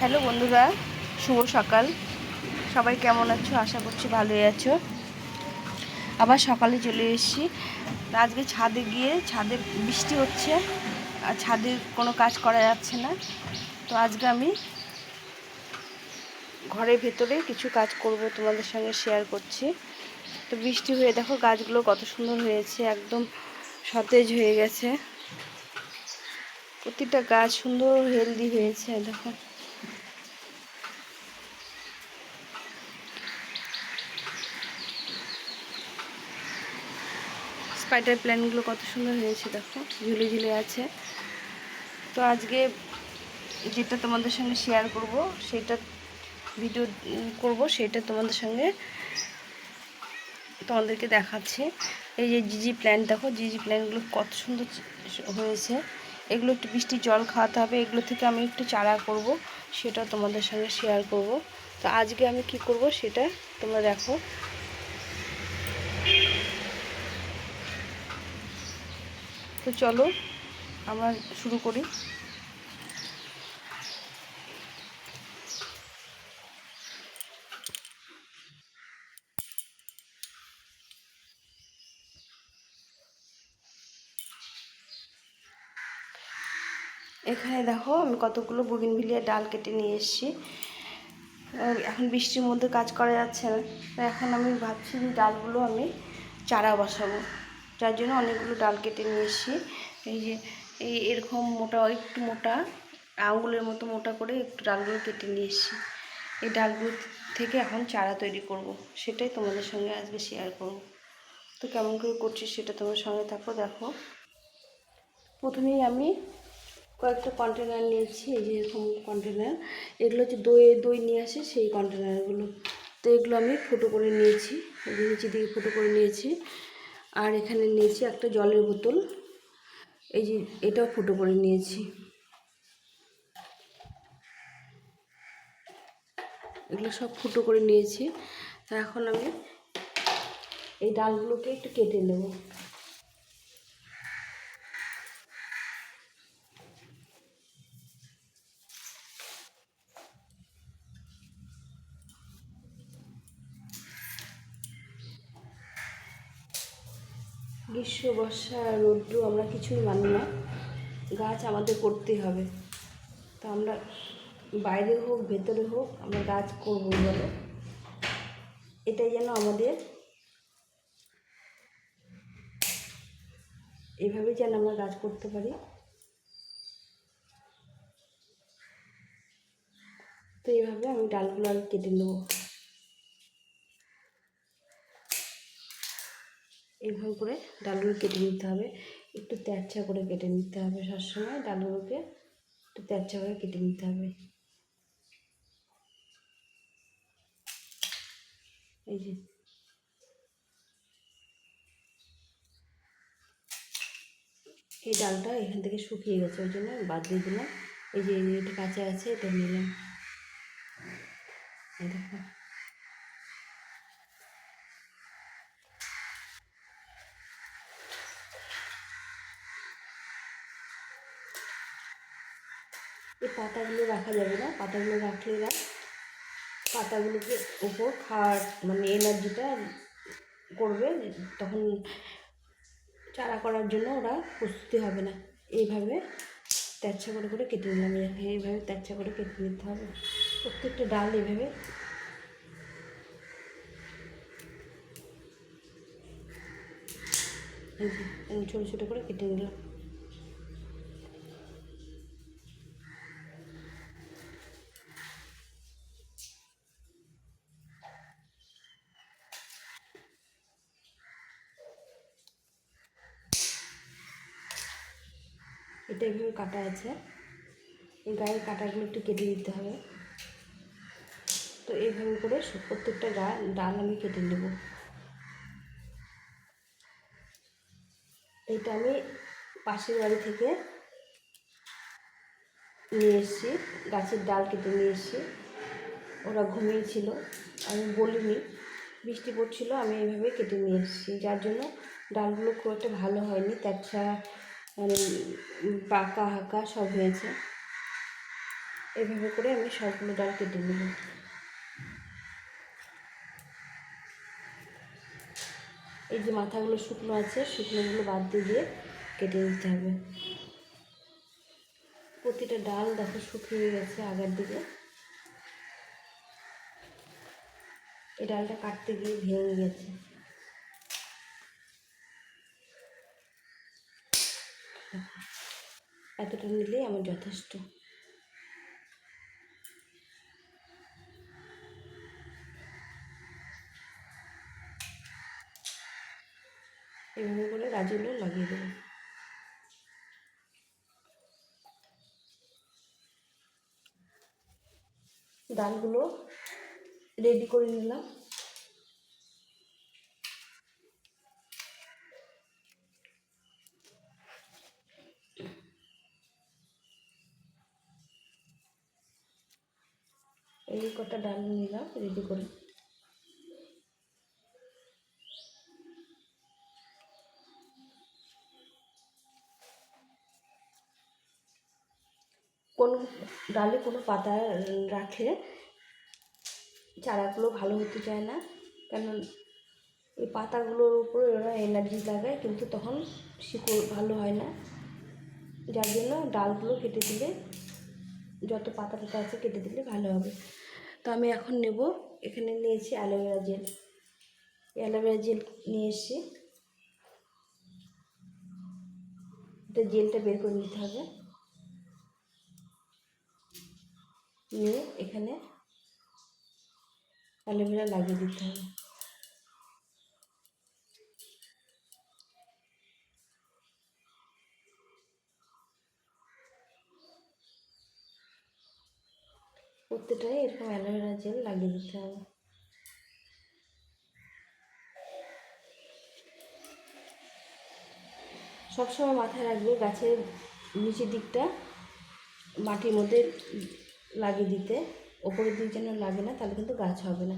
Hello বন্ধুরা, শুভ সকাল। সবাই কেমন আছো? আশা করছি ভালোই আছো। আবার সকালে চলে এসেছি। আজকে ছাদে গিয়ে, ছাদে বৃষ্টি হচ্ছে, আর ছাদে কোনো কাজ করা যাচ্ছে না। তো আজকে আমি ঘরের ভেতরে কিছু কাজ করব তোমাদের সঙ্গে শেয়ার করছি। তো বৃষ্টি হয়ে, দেখো গাছগুলো কত সুন্দর হয়েছে, একদম সতেজ হয়ে গেছে। প্রতিটা গাছ সুন্দর হেলদি হয়েছে, দেখো। স্পাইডার প্ল্যানগুলো কত সুন্দর হয়েছে দেখো, ঝুলে ঝুলে আছে। তো আজকে যেটা তোমাদের সঙ্গে শেয়ার করব, সেটা ভিডিও করব, সেটা তোমাদের সঙ্গে তোমাদেরকে দেখাচ্ছি। এই যে জিজি প্ল্যান দেখো জিজি প্ল্যানগুলো কত সুন্দর হয়েছে। এগুলো একটু বৃষ্টি জল খাওয়াতে হবে, এগুলো থেকে আমি একটু চারা করব, সেটা তোমাদের সঙ্গে শেয়ার করব। তো আজকে আমি কি করব, সেটা তোমরা দেখো। তো চলো আমরা শুরু করি। এখানে দেখো, আমি কতগুলো বুগিনভিলিয়া ডাল কেটে নিয়ে এসেছি। এখন বৃষ্টির মধ্যে কাজ করা যাচ্ছে না। এখন আমি ভাবছি যে ডালগুলো আমি চারা বসাবো। যার জন্য অনেকগুলো ডাল কেটে নিয়ে এসেছি এই যে, এই এরকম মোটা, একটু মোটা আঙুলের মতো মোটা করে একটু ডালগুলো কেটে নিয়ে এসেছি এই ডালগুলো থেকে এখন চারা তৈরি করব। সেটাই তোমাদের সঙ্গে আজকে শেয়ার করব। তো কেমন করে করছি সেটা তোমার সঙ্গে থাকো, দেখো। প্রথমেই আমি কয়েকটা কন্টেনার নিয়েছি, এই যে এরকম কন্টেনার এগুলো হচ্ছে দই দই নিয়ে আসে সেই কন্টেনারগুলো তো এগুলো আমি ফুটো করে নিয়েছি নিচে দিকে ফুটো করে নিয়েছি। আর এখানে নিয়েছি একটা জলের বোতল। এই যে এটাও ফুটো করে নিয়েছি। এগুলো সব ফুটো করে নিয়েছি। তা এখন আমি এই ডালগুলোকে একটু কেটে নেব। গ্রীষ্ম, বর্ষা রৌদ্র আমরা কিছুই মানি না। গাছ আমাদের করতেই হবে। তো আমরা বাইরে হোক, ভেতরে হোক, আমরা গাছ করব বলে এটাই যেন আমাদের এভাবেই যেন আমরা গাছ করতে পারি। তো এইভাবে আমি ডালগুলো আগে কেটে নেব। এইভাবে করে ডালগুলো কেটে নিতে হবে। একটু তেরচা করে কেটে নিতে হবে সবসময় ডালগুলোকে। একটু তেরচা করে কেটে নিতে হবে। এই যে। এই ডালটা এখান থেকে শুকিয়ে গেছে, ওই জন্য বাদ দিয়ে দিলাম। এই যে এটা কাঁচা আছে, এটা নিলাম। এই দেখো। রাখা যাবে না, পাতাগুলো রাখলে না পাতাগুলোকে উপর খাওয়ার মানে এনার্জিটা করবে, তখন চারা করার জন্য ওরা প্রস্তুতি হবে না। এইভাবে তেরছা করে করে কেটে নিলাম, এইভাবে তেরছা করে কেটে নিতে হবে। প্রত্যেকটা ডাল এইভাবে ছোটো ছোটো করে কেটে নিলাম। এটা এইভাবে কাটা আছে। এই গায়ের কাটাগুলো একটু কেটে দিতে হবে। তো এইভাবে করে প্রত্যেকটা গা, ডাল আমি কেটে নেব। এটা আমি পাশের বাড়ি থেকে নিয়ে এসেছি। গাছের ডাল কেটে নিয়ে এসেছি। ওরা ঘুমিয়েছিল আমি বলিনি। বৃষ্টি পড়ছিল, আমি এইভাবে কেটে নিয়ে এসেছি। যার জন্য ডালগুলো খুব একটা ভালো হয়নি। তেরছা মানে পাকা হাঁকা সব হয়েছে। এভাবে করে আমি সবগুলো ডাল কেটে নেব এই যে মাথাগুলো শুকনো আছে, শুকনোগুলো বাদ দিয়ে দিয়ে কেটে দিতে হবে। প্রতিটা ডাল দেখো শুকিয়ে গেছে আগের দিকে। এই ডালটা কাটতে গিয়ে ভেঙে গেছে। এতটা নিলেই আমার যথেষ্ট। এভাবে করে গাছগুলো লাগিয়ে দেবো। ডালগুলো রেডি করে নিলাম। এই কটা ডাল নিলাম রেডি করে। কোনো ডালে কোনো পাতা রাখলে চারাগুলো ভালো হতে চায় না, কেন এই পাতাগুলোর উপরে ওরা এনার্জি লাগায়, কিন্তু তখন শিকড় ভালো হয় না। যার জন্য ডালগুলো কেটে দিলে, যত পাতা টাতা আছে কেটে দিলে ভালো হবে। তো আমি এখন নেব, এখানে নিয়েছি অ্যালোভেরা জেল। অ্যালোভেরা জেল নিয়ে এসেছি। এটা জেলটা বের করে নিতে হবে। নিয়ে এখানে অ্যালোভেরা লাগিয়ে দিতে হবে। প্রত্যেকটাই এরকম অ্যালোভেরা জেল লাগিয়ে দিতে হবে সবসময় মাথায় রাখবে গাছের নিচের দিকটা মাটির মধ্যে লাগিয়ে দিতে ওপরের দিক যেন লাগে না তাহলে কিন্তু গাছ হবে না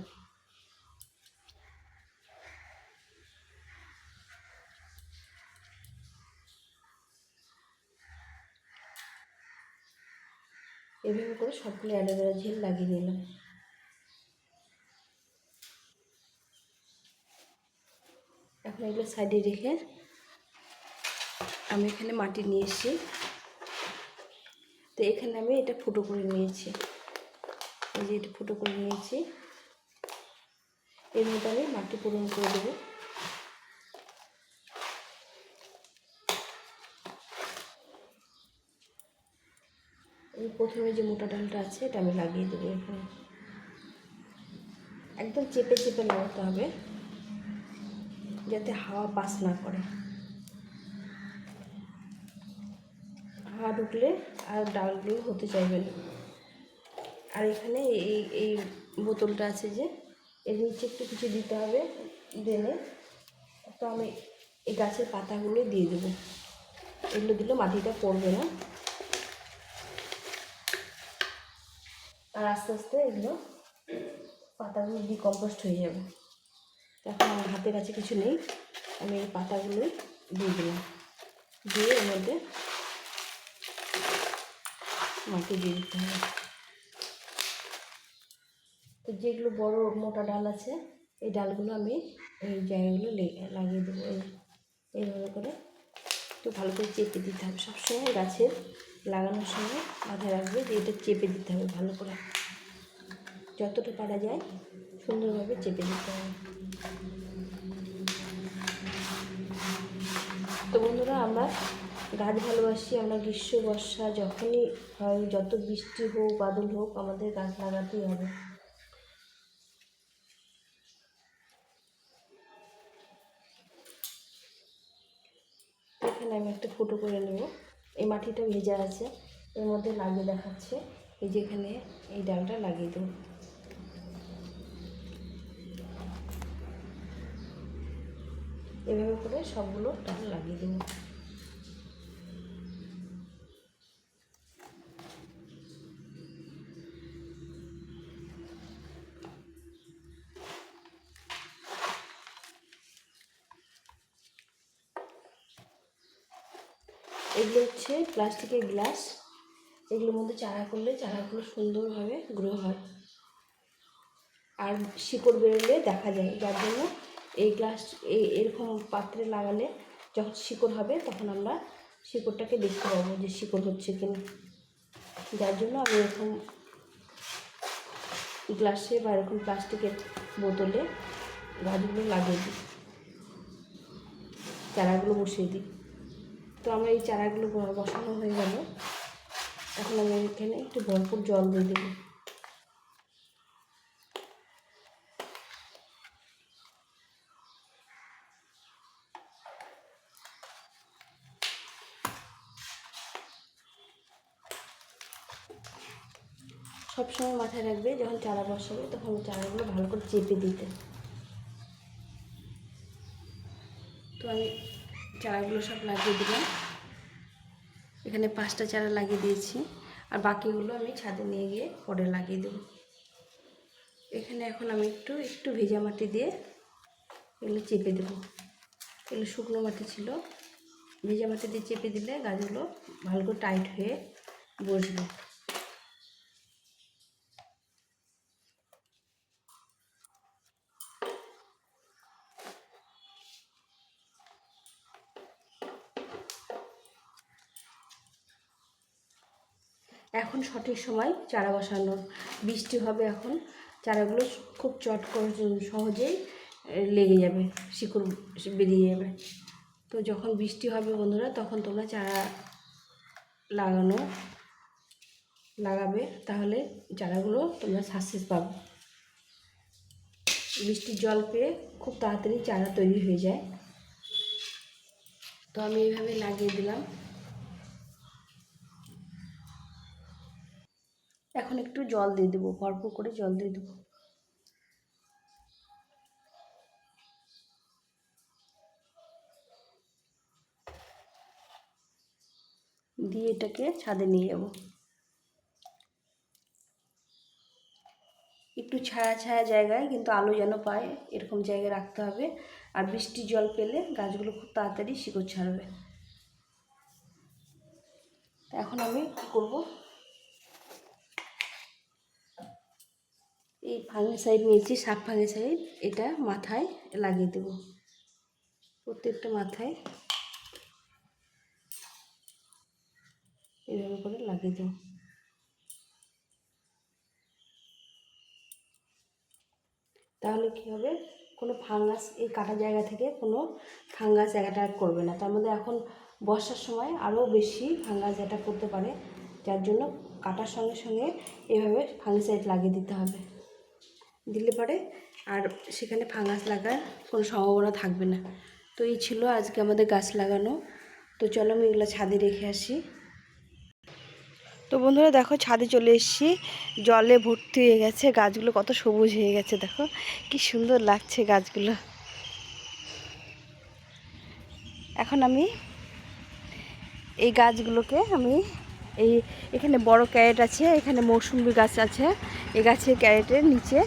এভাবে করে সবগুলো অ্যালোভেরা জেল লাগিয়ে দিলাম। এখন এগুলো সাইডে রেখে আমি এখানে মাটি নিয়ে এসেছি। তো এখানে আমি এটা ফুটো করে নিয়েছি। এই যে এটা ফুটো করে নিয়েছি। এর মধ্যে আমি মাটি পূরণ করে দেবো এই প্রথমে যে মোটা ডালটা আছে, এটা আমি লাগিয়ে দেবো এখানে। একদম চেপে চেপে লাগাতে হবে, যাতে হাওয়া পাস না করে। হাওয়া ঢুকলে আর ডালগুলো হতে চাইবে না। আর এখানে এই এই বোতলটা আছে যে, এর নিচে একটু কিছু দিতে হবে দেনে। তো আমি এই গাছের পাতাগুলো দিয়ে দেবো। এগুলো দিলে মাটিটা পড়বে না। আর আস্তে আস্তে এগুলো পাতাগুলো ডিকম্পোস্ট হয়ে যাবে। এখন আমার হাতের কাছে কিছু নেই, আমি এই পাতাগুলোই দিয়ে দিলাম। দিয়ে এর মধ্যে মাটি দিয়ে দিতে হবে। তো যেগুলো বড় মোটা ডাল আছে, এই ডালগুলো আমি এই জায়গাগুলো লাগিয়ে দেবো। এই, এইভাবে করে একটু ভালো করে চেপে দিতে হবে। সবসময় গাছের লাগানোর সময় মাথায় রাখবে যে এটা চেপে দিতে হবে ভালো করে। যতটা পারা যায় সুন্দরভাবে চেপে দিতে হবে। তো বন্ধুরা, আমরা গাছ ভালোবাসি, আমরা গ্রীষ্ম, বর্ষা, যখনই হয়, যত বৃষ্টি হোক, বাদল হোক, আমাদের গাছ লাগাতেই হবে। এখানে আমি একটা ফুটো করে নেব। এই মাটিটা ভেজা আছে, এর মধ্যে লাগিয়ে দেখাচ্ছে। এই যে এখানে এই ডালটা লাগিয়ে দেবো। এভাবে করে সবগুলো ডাল লাগিয়ে দেবো। এগুলো হচ্ছে প্লাস্টিকের গ্লাস। এগুলোর মধ্যে চারা করলে চারাগুলো সুন্দরভাবে গ্রো হয়। আর শিকড় বেরোলে দেখা যায়, যার জন্য এই গ্লাস এই এরকম পাত্রে লাগালে যখন শিকড় হবে তখন আমরা শিকড়টাকে দেখতে পাবো যে শিকড় হচ্ছে কিনা। যার জন্য আমি এরকম গ্লাসে বা এরকম প্লাস্টিকের বোতলে গাছগুলো লাগিয়ে দিই। চারাগুলো বসিয়ে দিই। তো আমার এই চারাগুলো বসানো হয়ে গেল। এখন আমি এখানে একটু ভরপুর জল দিয়ে দেবো। সবসময় মাথায় রাখবে যখন চারা বসাবে, তখন চারাগুলো ভালো করে চেপে দিতে। তো আমি চারাগুলো সব লাগিয়ে দিলাম। এখানে পাঁচটা চারা লাগিয়ে দিয়েছি। আর বাকিগুলো আমি ছাদে নিয়ে গিয়ে পরে লাগিয়ে দেবো। এখানে এখন আমি একটু একটু ভেজা মাটি দিয়ে এগুলো চেপে দেবো। এগুলো শুকনো মাটি ছিল। ভেজা মাটি দিয়ে চেপে দিলে গাছগুলো ভালো করে টাইট হয়ে বসবে এখন সঠিক সময় চারা বসানোর। বৃষ্টি হবে এখন, চারাগুলো খুব চট করে সহজেই লেগে যাবে, শিকড় বেরিয়ে যাবে। তো যখন বৃষ্টি হবে বন্ধুরা, তখন তোমরা চারা লাগানো, লাগাবে, তাহলে চারাগুলো তোমরা সাকসেস পাবে। বৃষ্টির জল পেয়ে খুব তাড়াতাড়ি চারা তৈরি হয়ে যায়। তো আমি এইভাবে লাগিয়ে দিলাম। এখন একটু জল দিয়ে দেবো, ভরপুর করে জল দিয়ে দেবো। দিয়ে এটাকে ছাদে নিয়ে যাব। একটু ছায়া ছায়া জায়গায় কিন্তু আলো যেন পায়, এরকম জায়গায় রাখতে হবে। আর বৃষ্টির জল পেলে গাছগুলো খুব তাড়াতাড়ি শিকড় ছাড়বে। এখন আমি কী করব? এই ফাঙ্গিসাইড নিয়েছি, সাপ ফাঙ্গিসাইড এটা মাথায় লাগিয়ে দেব। প্রত্যেকটা মাথায় এভাবে করে লাগিয়ে দেব। তাহলে কী হবে? কোনো ফাঙ্গাস এই কাটা জায়গা থেকে কোনো ফাঙ্গাস অ্যাটাক করবে না। তার মধ্যে এখন বর্ষার সময় আরও বেশি ফাঙ্গাস অ্যাটাক করতে পারে, যার জন্য কাটার সঙ্গে সঙ্গে এভাবে ফাঙ্গিসাইড লাগিয়ে দিতে হবে। দিলে পরে আর সেখানে ফাঙ্গাস লাগার কোনো সম্ভাবনা থাকবে না। তো এই ছিল আজকে আমাদের গাছ লাগানো। তো চলো আমি এগুলো ছাদে রেখে আসি। তো বন্ধুরা দেখো, ছাদে চলে এসেছি। জলে ভর্তি হয়ে গেছে। গাছগুলো কত সবুজ হয়ে গেছে, দেখো। কি সুন্দর লাগছে গাছগুলো। এখন আমি এই গাছগুলোকে আমি এই, এখানে বড় ক্যারেট আছে, এখানে মৌসুম্বি গাছ আছে। এই গাছের ক্যারেটের নিচে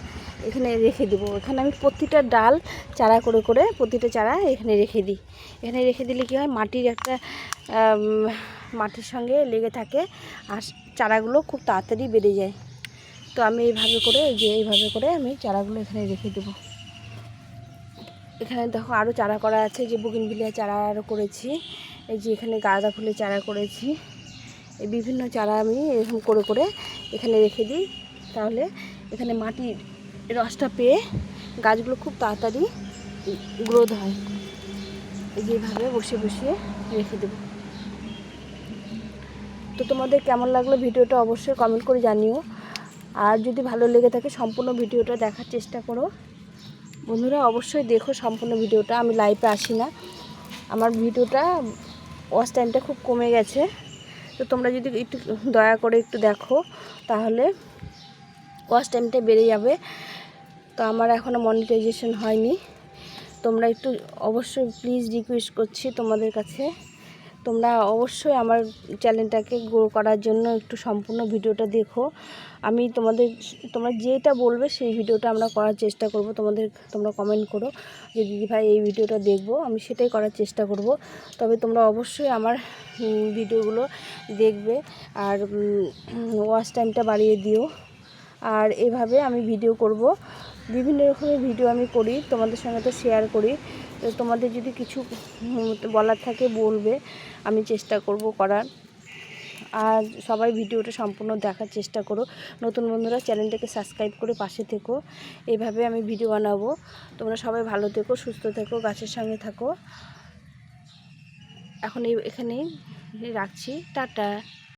এখানে রেখে দেবো। এখানে আমি প্রতিটা ডাল চারা করে করে প্রতিটা চারা এখানে রেখে দিই। এখানে রেখে দিলে কী হয়? মাটির একটা মাটির সঙ্গে লেগে থাকে আর চারাগুলো খুব তাড়াতাড়ি বেড়ে যায়। তো আমি এইভাবে করে, এই যে এইভাবে করে আমি চারাগুলো এখানে রেখে দেবো। এখানে দেখো আরও চারা করা আছে যে বুগিনভিলিয়া চারা আরও করেছি। এই যে এখানে গাঁদা ফুলের চারা করেছি। এই বিভিন্ন চারা আমি এরকম করে করে এখানে রেখে দিই। তাহলে এখানে মাটির রসটা পেয়ে গাছগুলো খুব তাড়াতাড়ি গ্রোথ হয়। যেভাবে বসে বসিয়ে রেখে দেবো। তো তোমাদের কেমন লাগল ভিডিওটা অবশ্যই কমেন্ট করে জানিও। আর যদি ভালো লেগে থাকে সম্পূর্ণ ভিডিওটা দেখার চেষ্টা করো। বন্ধুরা, অবশ্যই দেখো সম্পূর্ণ ভিডিওটা। আমি লাইভে আসি না। আমার ভিডিওটা ওয়াচ টাইমটা খুব কমে গেছে। তো তোমরা যদি একটু দয়া করে একটু দেখো, তাহলে ওয়াচ টাইমটা বেড়ে যাবে। তো আমার এখনও মনিটাইজেশন হয়নি। তোমরা একটু অবশ্যই প্লিজ রিকোয়েস্ট করছি তোমাদের কাছে। তোমরা অবশ্যই আমার চ্যানেলটাকে গ্রো করার জন্য একটু সম্পূর্ণ ভিডিওটা দেখো। আমি তোমাদের, তোমরা যেটা বলবে সেই ভিডিওটা আমরা করার চেষ্টা করব। তোমাদের, তোমরা কমেন্ট করো যে দিদি ভাই এই ভিডিওটা দেখব। আমি সেটাই করার চেষ্টা করব। তবে তোমরা অবশ্যই আমার ভিডিওগুলো দেখবে। আর ওয়াচ টাইমটা বাড়িয়ে দিও। আর এভাবে আমি ভিডিও করব। বিভিন্ন রকমের ভিডিও আমি করি, তোমাদের সঙ্গে তো শেয়ার করি। তোমাদের যদি কিছু বলার থাকে বলবে, আমি চেষ্টা করব করার। আর সবাই ভিডিওটা সম্পূর্ণ দেখার চেষ্টা করো। নতুন বন্ধুরা, চ্যানেলটাকে সাবস্ক্রাইব করে পাশে থেকো। এইভাবে আমি ভিডিও বানাবো। তোমরা সবাই ভালো থেকো, সুস্থ থেকো, গাছের সঙ্গে থাকো। এখন এই, এখানেই রাখছি। টাটা।